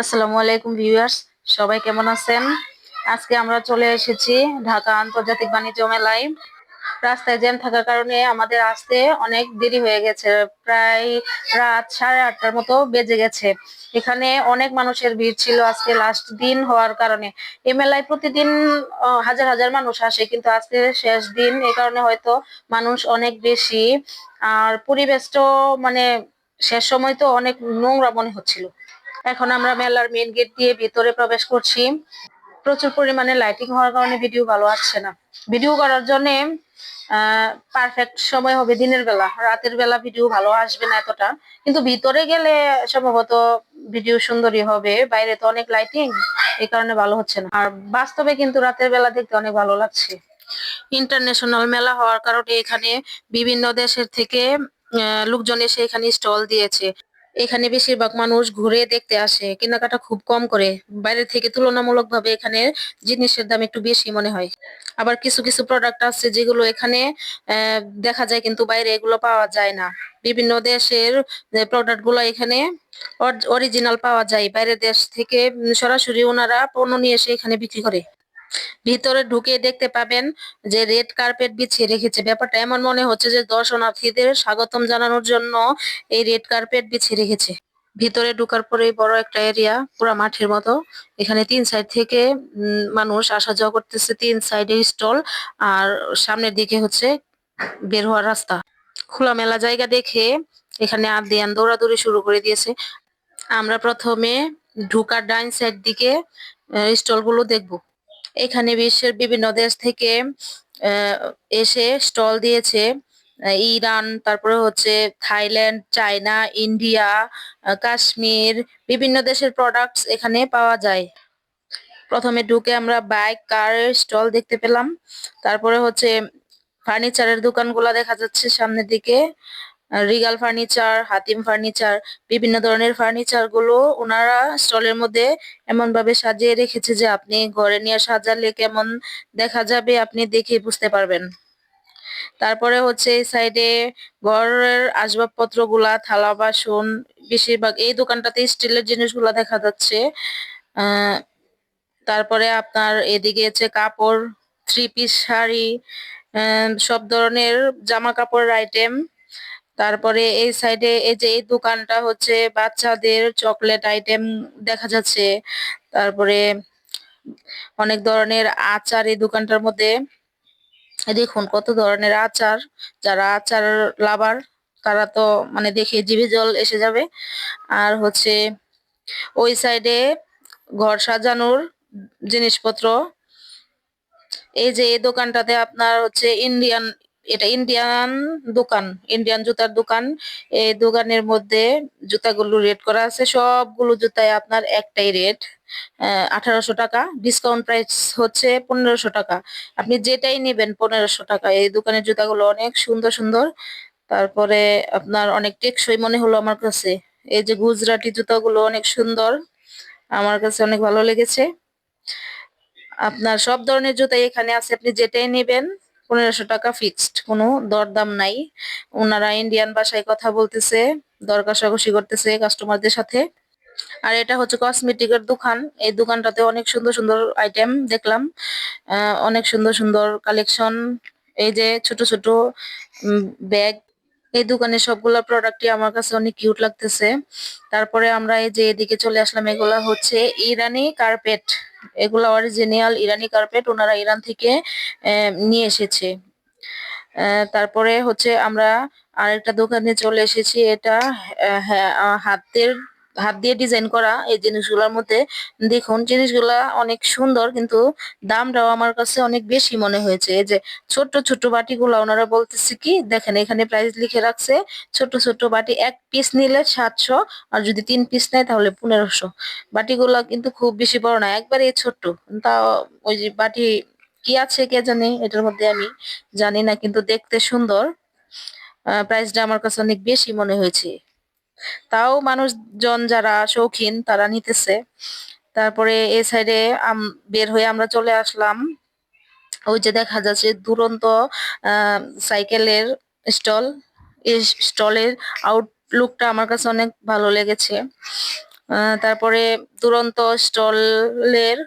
আসসালামু আলাইকুম ভিউয়ার্স, সবাই কেমন আছেন? আজকে আমরা চলে এসেছি ঢাকা আন্তর্জাতিক বাণিজ্য মেলায়। রাস্তায় জ্যাম থাকার কারণে আমাদের আসতে অনেক দেরি হয়ে গেছে, প্রায় রাত সাড়ে আটটার মতো বেজে গেছে। এখানে অনেক মানুষের ভিড় ছিল আজকে লাস্ট দিন হওয়ার কারণে। এই মেলায় প্রতিদিন হাজার হাজার মানুষ আসে, কিন্তু আজকে শেষ দিন এই কারণে হয়তো মানুষ অনেক বেশি। আর পরিবেশটাও মানে শেষ সময় তো অনেক নোংরা মনে হচ্ছিল। এখন আমরা মেলার মেইন গেট দিয়ে ভিতরে প্রবেশ করছি। প্রচুর পরিমাণে লাইটিং হওয়ার কারণে ভিডিও ভালো আসছে না। ভিডিও করার জন্য পারফেক্ট সময় হবে দিনের বেলা। রাতের বেলা ভিডিও ভালো আসবে না এতটা। কিন্তু ভিতরে গেলে সম্ভবত ভিডিও সুন্দরই হবে। বাইরে তো অনেক লাইটিং এই কারণে ভালো হচ্ছে না। আর বাস্তবে কিন্তু রাতের বেলা দেখতে অনেক ভালো লাগছে। ইন্টারন্যাশনাল মেলা হওয়ার কারণে এখানে বিভিন্ন দেশের থেকে লোকজন এসে এখানে স্টল দিয়েছে। এখানে বেশিরভাগ মানুষ ঘুরে দেখতে আসে, কেনাকাটা খুব কম করে। বাইরে থেকে তুলনামূলকভাবে এখানে জিনিসের দাম একটু বেশি মনে হয়। আবার কিছু কিছু প্রোডাক্ট আছে যেগুলো এখানে দেখা যায় কিন্তু বাইরে এগুলো পাওয়া যায় না। বিভিন্ন দেশের প্রোডাক্টগুলো এখানে অরিজিনাল পাওয়া যায়। বাইরের দেশ থেকে সরাসরি ওনারা পণ্য নিয়ে এসে এখানে বিক্রি করে। ভিতরে ঢুকে দেখতে পাবেন যে রেড কার্পেট বিছিয়ে রেখেছে ব্যাপারটা এমন মনে হচ্ছে যে দর্শনার্থীদের স্বাগতম জানানোর জন্য এই রেড কার্পেট বিছিয়ে রেখেছে ভিতরে ঢুকার পরে বড় একটা এরিয়া পুরো মাঠের মতো। এখানে তিন সাইড থেকে মানুষ আসা যাওয়া করতেছে। তিন সাইডে স্টল আর সামনের দিকে হচ্ছে বের হওয়ার রাস্তা। খোলামেলা জায়গা দেখে এখানে আদিয়ান দৌড়াদৌড়ি শুরু করে দিয়েছে। আমরা প্রথমে ঢুকার ডাইন সাইড দিকে স্টলগুলো দেখব। এখানে বিশ্বের বিভিন্ন দেশ থেকে এসে স্টল দিয়েছে। ইরান, তারপরে হচ্ছে থাইল্যান্ড, চায়না, ইন্ডিয়া কাশ্মীর, বিভিন্ন দেশের প্রোডাক্টস এখানে পাওয়া যায়। প্রথমে ঢুকে আমরা বাইক কারের স্টল দেখতে পেলাম। তারপরে হচ্ছে ফার্নিচারের দোকানগুলো দেখা যাচ্ছে সামনের দিকে। রিগাল ফার্নিচার হাতিম ফার্নিচার বিভিন্ন ধরনের ফার্নিচারগুলো ওনারা স্টলের মধ্যে এমন ভাবে সাজিয়ে রেখেছে যে আপনি ঘরে নিয়ে সাজালে কেমন দেখা যাবে আপনি দেখে বুঝতে পারবেন। তারপরে হচ্ছে এই সাইডে ঘরের আসবাবপত্রগুলা থালা, বাসন, বেশিরভাগ এই দোকানটাতে স্টিলের জিনিসগুলা দেখা যাচ্ছে। তারপরে আপনার এদিকে হচ্ছে কাপড় থ্রি পিস শাড়ি সব ধরনের জামা কাপড়ের আইটেম তারপরে এই সাইডে এই যে এই দোকানটা হচ্ছে বাচ্চাদের চকলেট আইটেম দেখা যাচ্ছে। তারপরে অনেক ধরনের আচার এই দোকানটার মধ্যে। দেখুন কত ধরনের আচার, যারা আচার লাভার তারা তো মানে দেখে জিভে জল এসে যাবে। আর হচ্ছে ওই সাইডে ঘর সাজানোর জিনিসপত্র। এই যে এই দোকানটাতে আপনার হচ্ছে ইন্ডিয়ান এটা ইন্ডিয়ান দোকান ইন্ডিয়ান জুতার দোকান। এই দোকানের মধ্যে জুতাগুলো রেট করা আছে। সবগুলো জুতায় আপনার একটাই রেট আঠারোশো টাকা। ডিসকাউন্ট প্রাইস হচ্ছে পনেরোশো টাকা। আপনি যেটাই নেবেন পনেরোশো টাকা। এই দোকানের জুতাগুলো অনেক সুন্দর সুন্দর। তারপরে আপনার অনেক টেকসই মনে হলো আমার কাছে। এই যে গুজরাটি জুতাগুলো অনেক সুন্দর, আমার কাছে অনেক ভালো লেগেছে। আপনার সব ধরনের জুতাই এখানে আছে। আপনি যেটাই নেবেন পনেরোশো টাকা ফিক্সড কোনো দরদাম নাই। ওনারা ইন্ডিয়ান ভাষায় কথা বলতেছে দর কষাকষি করতেছে কাস্টমারদের সাথে। আর এটা হচ্ছে কসমেটিকের দোকান, এই দোকানটাতে অনেক সুন্দর সুন্দর আইটেম দেখলাম। অনেক সুন্দর সুন্দর কালেকশন এই যে ছোট ছোট ব্যাগ এই দোকানের সবগুলা প্রোডাক্টই আমার কাছে অনেক কিউট লাগতেছে। তারপরে আমরা এই যে এদিকে চলে আসলাম, এগুলা হচ্ছে ইরানি কার্পেট এগুলা অরিজিনাল ইরানি কার্পেট ওনারা ইরান থেকে নিয়ে এসেছে। তারপরে হচ্ছে আমরা আরেকটা দোকানে চলে এসেছি, এটা হাতের হাত দিয়ে ডিজাইন করা এই জিনিসগুলোর মধ্যে, দেখুন জিনিসগুলা অনেক সুন্দর কিন্তু দামটাও আমার কাছে অনেক বেশি মনে হয়েছে। এই যে ছোট ছোট বাটিগুলো ওনারা বলতেছে কি, দেখেন এখানে প্রাইস লিখে রাখছে ছোট ছোট বাটি এক পিস নিলে সাতশো আর যদি তিন পিস নেয় তাহলে পনেরোশো। বাটিগুলো কিন্তু খুব বেশি বড় না, একবারে ছোট্ট। তাও ওই যে বাটি কি আছে কে জানে, এটার মধ্যে আমি জানি না কিন্তু দেখতে সুন্দর। প্রাইসটা আমার কাছে অনেক বেশি মনে হয়েছে। তাও মানুষজন যারা শৌখিন, তারা নিতেছে। তারপরে এই সাইডে বের হয়ে আমরা চলে আসলাম। ওই যে দেখা যাচ্ছে দুরন্ত সাইকেলের স্টল। এই স্টলের আউটলুকটা আমার কাছে অনেক ভালো লেগেছে। তারপরে দুরন্ত স্টলের,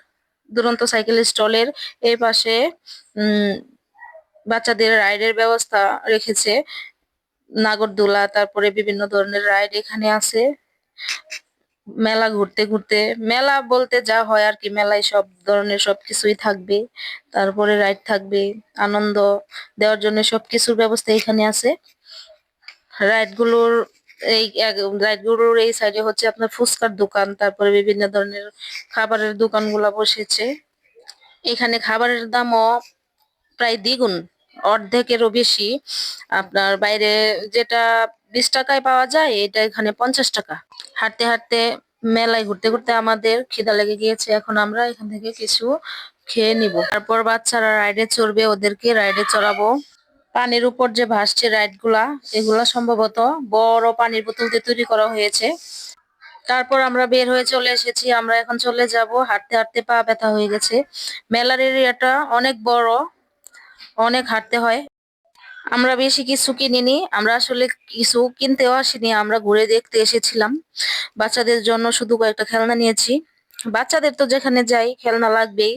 দুরন্ত সাইকেল স্টলের এই পাশে বাচ্চাদের রাইডের ব্যবস্থা রেখেছে। নাগরদোলা, তারপরে বিভিন্ন ধরনের রাইড এখানে আছে। মেলা ঘুরতে ঘুরতে, মেলা বলতে যা হয় আর কি, মেলায় সব ধরনের সবকিছুই থাকবে। তারপরে রাইড থাকবে, আনন্দ দেওয়ার জন্য সবকিছুর ব্যবস্থা এখানে আছে। রাইডগুলোর এই রাইডগুলোর এই সাইডে হচ্ছে আপনার ফুচকার দোকান, তারপরে বিভিন্ন ধরনের খাবারের দোকানগুলো বসেছে। এখানে খাবারের দামও প্রায় দ্বিগুণ। অর্ধেকেরও বেশি। আপনার বাইরে যেটা বিশ টাকায় পাওয়া যায়, এটা এখানে পঞ্চাশ টাকা। হাঁটতে হাঁটতে মেলায় ঘুরতে ঘুরতে আমাদের খিদা লেগে গিয়েছে, এখন আমরা এখান থেকে কিছু খেয়ে নিব। তারপর বাচ্চারা রাইডে চড়বে, ওদেরকে রাইডে চড়াবো। পানির উপর যে ভাসছে রাইডগুলা এগুলা সম্ভবত বড় পানির বোতল দিয়ে তৈরি করা হয়েছে। তারপর আমরা বের হয়ে চলে এসেছি, আমরা এখন চলে যাব। হাঁটতে হাঁটতে পা ব্যথা হয়ে গেছে। মেলার এরিয়াটা অনেক বড় অনেক হাঁটতে হয়। আমরা বেশি কিছু কিনিনি। আমরা আসলে কিছু কিনতেও আসিনি। আমরা ঘুরে দেখতে এসেছিলাম। বাচ্চাদের জন্য শুধু কয়েকটা খেলনা নিয়েছি। বাচ্চাদের তো যেখানে যাই, খেলনা লাগবেই।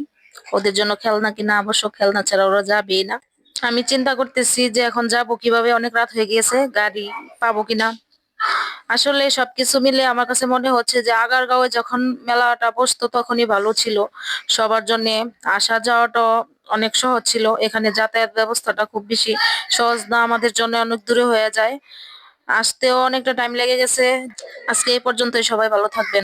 ওদের জন্য খেলনা কিনা, আবশ্যক খেলনা ছাড়া ওরা যাবেই না। আমি চিন্তা করতেছি যে এখন যাব কীভাবে? অনেক রাত হয়ে গিয়েছে। গাড়ি পাবো কিনা? আসলে সবকিছু মিলে আমার কাছে মনে হচ্ছে যে আগারগাঁওয়ে যখন মেলাটা বসতো তখনই ভালো ছিল। সবার জন্য আসা যাওয়াটা অনেক সহজ ছিল। এখানে যাতায়াত ব্যবস্থাটা খুব বেশি সহজ না, আমাদের জন্য অনেক দূরে হয়ে যায়। আসতেও অনেকটা টাইম লেগে গেছে। আজকে এই পর্যন্তই। সবাই ভালো থাকবেন।